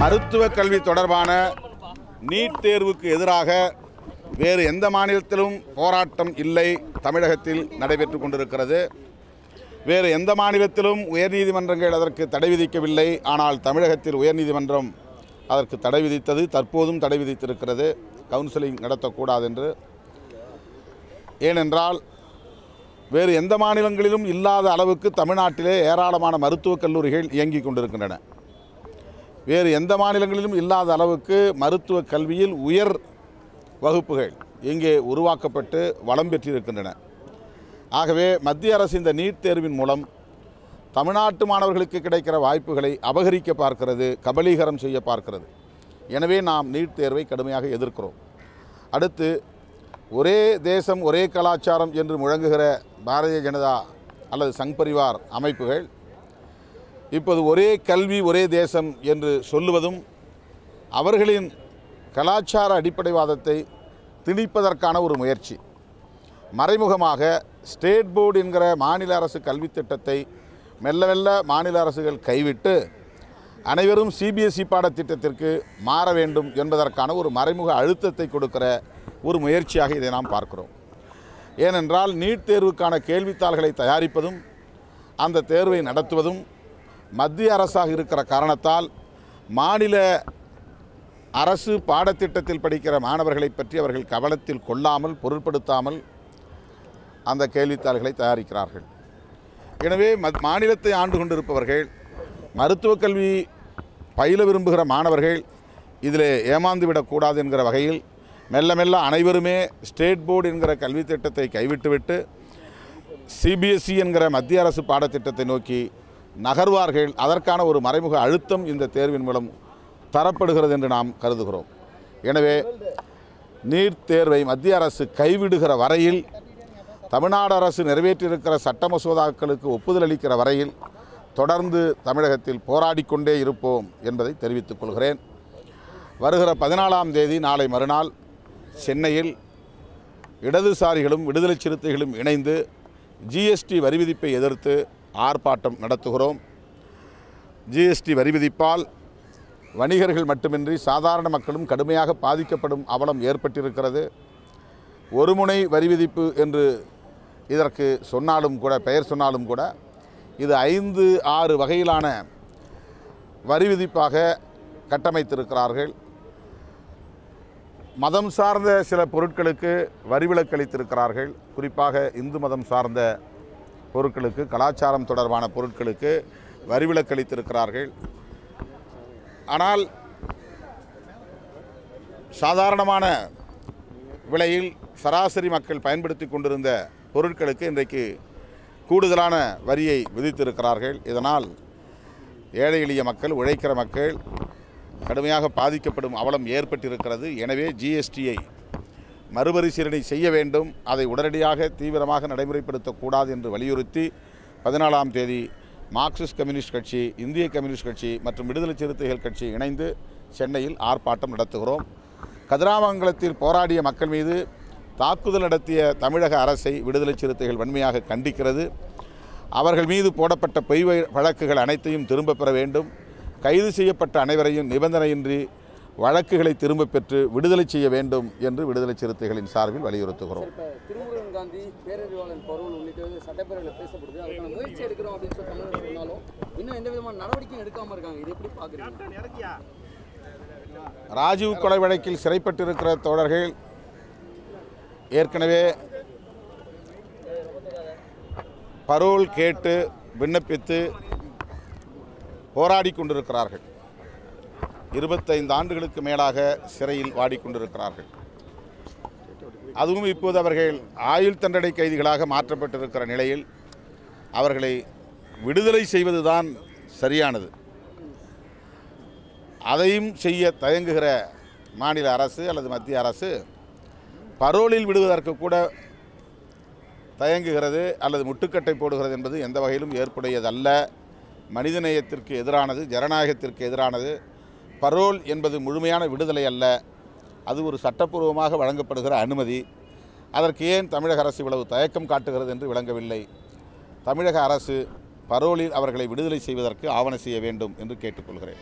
மருத்துவக் கல்வி தொடர்பான நீட் தேர்வுக்கு எதிராக வேறு எந்த மாநிலத்திலும் போராட்டம் இல்லை தமிழகத்தில் நடைபெற்று கொண்டிருக்கிறது. வேறு எந்த மாநிலத்திலும் உயர்நீதிமன்றங்கள் அதற்கு தடை விதிக்கவில்லை ஆனால் தமிழகத்தில் உயர்நீதிமன்றம் அதற்கு தடை விதித்தது தற்போதும் தடை விதித்திருக்கிறது. கவுன்சிலிங் நடத்தக்கூடாது என்று ஏனென்றால் வேறு எந்த மாநிலங்களிலும் இல்லாத அளவுக்கு தமிழ்நாட்டிலே ஏராளமான மருத்துவக் கல்லூரிகள் இயங்கிக் கொண்டிருக்கின்றன. வேறு எந்த மாநிலங்களிலும் இல்லாத அளவுக்கு மருத்துவக் கல்வியில் உயர் வகுப்புகள் இங்கே உருவாக்கப்பட்டு வளம் பெற்றிருக்கின்றன. ஆகவே மத்திய அரசு இந்த நீட் தேர்வின் மூலம் தமிழ்நாட்டு மாணவர்களுக்கு கிடைக்கிற வாய்ப்புகளை அபகரிக்க பார்க்கிறது கபலீகரம் செய்ய பார்க்கிறது. எனவே நாம் நீட் தேர்வை கடுமையாக எதிர்க்கிறோம். அடுத்து ஒரே தேசம் ஒரே கலாச்சாரம் என்று முழங்குகிற பாரதிய ஜனதா அல்லது சங் பரிவார் அமைப்புகள் இப்போது ஒரே கல்வி ஒரே தேசம் என்று சொல்லுவதும் அவர்களின் கலாச்சார அடிப்படைவாதத்தை திணிப்பதற்கான ஒரு முயற்சி. மறைமுகமாக ஸ்டேட் போர்டு என்கிற மாநில அரசு கல்வி திட்டத்தை மெல்ல மெல்ல மாநில அரசுகள் கைவிட்டு அனைவரும் சிபிஎஸ்இ பாடத்திட்டத்திற்கு மாற வேண்டும் என்பதற்கான ஒரு மறைமுக அழுத்தத்தை கொடுக்கிற ஒரு முயற்சியாக இதை நாம் பார்க்கிறோம். ஏனென்றால் நீட் தேர்வுக்கான கேள்வித்தாள்களை தயாரிப்பதும் அந்த தேர்வை நடத்துவதும் மத்திய அரசாக இருக்கிற காரணத்தால் மாநில அரசு பாடத்திட்டத்தில் படிக்கிற மாணவர்களை பற்றி அவர்கள் கவனத்தில் கொள்ளாமல் பொருட்படுத்தாமல் அந்த கேள்வித்தாள்களை தயாரிக்கிறார்கள். எனவே மத் மாநிலத்தை ஆண்டு கொண்டிருப்பவர்கள் மருத்துவக் கல்வி பயில விரும்புகிற மாணவர்கள் இதில் ஏமாந்து விடக்கூடாது என்கிற வகையில் மெல்ல மெல்ல அனைவருமே ஸ்டேட் போர்டு என்கிற கல்வி திட்டத்தை கைவிட்டுவிட்டு சிபிஎஸ்சி என்கிற மத்திய அரசு பாடத்திட்டத்தை நோக்கி நகர்வார்கள். அதற்கான ஒரு மறைமுக அழுத்தம் இந்த தேர்வின் மூலம் தரப்படுகிறது என்று நாம் கருதுகிறோம். எனவே நீட் தேர்வை மத்திய அரசு கைவிடுகிற வரையில் தமிழ்நாடு அரசு நிறைவேற்றியிருக்கிற சட்ட மசோதாக்களுக்கு ஒப்புதல் அளிக்கிற வரையில் தொடர்ந்து தமிழகத்தில் போராடி கொண்டே இருப்போம் என்பதை தெரிவித்துக் கொள்கிறேன். வருகிற பதினாலாம் தேதி நாளை மறுநாள் சென்னையில் இடதுசாரிகளும் விடுதலை சிறுத்தைகளும் இணைந்து ஜிஎஸ்டி வரி விதிப்பை எதிர்த்து ஆர்ப்பாட்டம் நடத்துகிறோம். ஜிஎஸ்டி வரி விதிப்பால் வணிகர்கள் மட்டுமின்றி சாதாரண மக்களும் கடுமையாக பாதிக்கப்படும் அவலம் ஏற்பட்டிருக்கிறது. ஒருமுனை வரி விதிப்பு என்று இதற்கு சொன்னாலும் கூட பெயர் சொன்னாலும் கூட இது ஐந்து ஆறு வகையிலான வரி விதிப்பாக கட்டமைத்திருக்கிறார்கள். மதம் சார்ந்த சில பொருட்களுக்கு வரிவிலக்களித்திருக்கிறார்கள் குறிப்பாக இந்து மதம் சார்ந்த பொருட்களுக்கு கலாச்சாரம் தொடர்பான பொருட்களுக்கு வரிவிலக்கு அளித்திருக்கிறார்கள் ஆனால் சாதாரணமான விலையில் சராசரி மக்கள் பயன்படுத்தி கொண்டிருந்த பொருட்களுக்கு இன்றைக்கு கூடுதலான வரியை விதித்திருக்கிறார்கள். இதனால் ஏழை எளிய மக்கள் உழைக்கிற மக்கள் கடுமையாக பாதிக்கப்படும் அவலம் ஏற்பட்டிருக்கிறது. எனவே ஜிஎஸ்டியை மறுபரிசீலனை செய்ய வேண்டும். அதை உடனடியாக தீவிரமாக நடைமுறைப்படுத்தக்கூடாது என்று வலியுறுத்தி பதினாலாம் தேதி மார்க்சிஸ்ட் கம்யூனிஸ்ட் கட்சி இந்திய கம்யூனிஸ்ட் கட்சி மற்றும் விடுதலை சிறுத்தைகள் கட்சி இணைந்து சென்னையில் ஆர்ப்பாட்டம் நடத்துகிறோம். கதிராமங்கலத்தில் போராடிய மக்கள் மீது தாக்குதல் நடத்திய தமிழக அரசை விடுதலை சிறுத்தைகள் வன்மையாக கண்டிக்கிறது. அவர்கள் மீது போடப்பட்ட பொய் வழக்குகள் அனைத்தையும் திரும்பப் பெற வேண்டும். கைது செய்யப்பட்ட அனைவரையும் நிபந்தனையின்றி வழக்குகளை திரும்பப் பெற்று விடுதலை செய்ய வேண்டும் என்று விடுதலை சிறுத்தைகளின் சார்பில் வலியுறுத்துகிறோம். இப்போ திருமுருகன் காந்தி பேரறிவாளன் பருவன் உள்ளிட்ட சட்டப்பேரவையில் பேசப்படுது. அதுக்கான முயற்சி எடுக்கிறோம் அப்படின்னு சொல்லி தமிழக சொன்னாலும் இன்னும் எந்த விதமான நடவடிக்கையும் எடுக்காம இருக்காங்க. இது எப்படி பாக்குறீங்க? ராஜீவ் கொலை வழக்கில் சிறைப்பட்டிருக்கிற தோழர்கள் ஏற்கனவே பரோல் கேட்டு விண்ணப்பித்து போராடி கொண்டிருக்கிறார்கள். இருபத்தைந்து ஆண்டுகளுக்கு மேலாக சிறையில் வாடிக்கொண்டிருக்கிறார்கள். அதுவும் இப்போது அவர்கள் ஆயுள் தண்டனை கைதிகளாக மாற்றப்பட்டிருக்கிற நிலையில் அவர்களை விடுதலை செய்வதுதான் சரியானது. அதையும் செய்ய தயங்குகிற மாநில அரசு அல்லது மத்திய அரசு பரோலில் விடுவதற்கு கூட தயங்குகிறது அல்லது முட்டுக்கட்டை போடுகிறது என்பது எந்த வகையிலும் ஏற்புடையதல்ல. மனிதநேயத்திற்கு எதிரானது ஜனநாயகத்திற்கு எதிரானது. பரோல் என்பது முழுமையான விடுதலை அல்ல. அது ஒரு சட்டப்பூர்வமாக வழங்கப்படுகிற அனுமதி. அதற்கு ஏன் தமிழக அரசு இவ்வளவு தயக்கம் காட்டுகிறது என்று விளங்கவில்லை. தமிழக அரசு பரோலில் அவர்களை விடுதலை செய்வதற்கு ஆவண செய்ய வேண்டும் என்று கேட்டுக்கொள்கிறேன்.